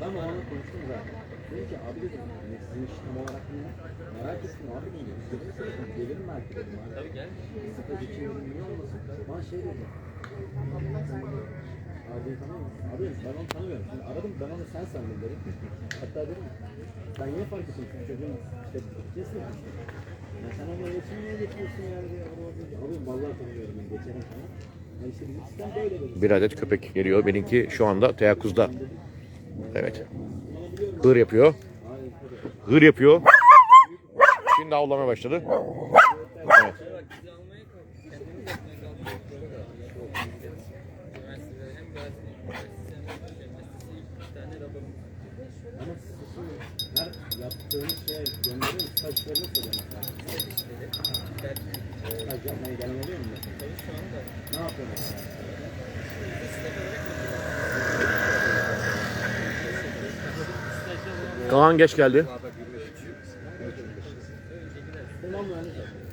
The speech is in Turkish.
Ben o anı konuştum zaten. Dedim ki abi dedim hani sizin iş tam olarak ne? Merak ettim abi dedim. Dedim ki gelir mi belki dedim abi. Tabii gel. Sıfır için niye olmasın? Bana şey dedi. Abi tamam mı? Abi ben onu tanımıyorum. Şimdi aradım ben onu sen sandın dedim. Hatta dedim sen niye fark ettin? Çocuğun işte gideceğiz mi? Ya sen onunla iletişim niye geçiyorsun yani diye. Abi vallahi tanımıyorum ben geçerim sana. Ya. Bir adet köpek geliyor. Benimki şu anda teyakkuzda. Evet. Hır yapıyor. Hır yapıyor. Şimdi avlamaya başladı. Evet. Her yaptığınız şeye gönderiyor musun? Stajlarını soruyor mesela. Staj yapmaya gelmeliyor mu mesela? Ne yapıyor mesela? Kaan geç geldi. Mühendis.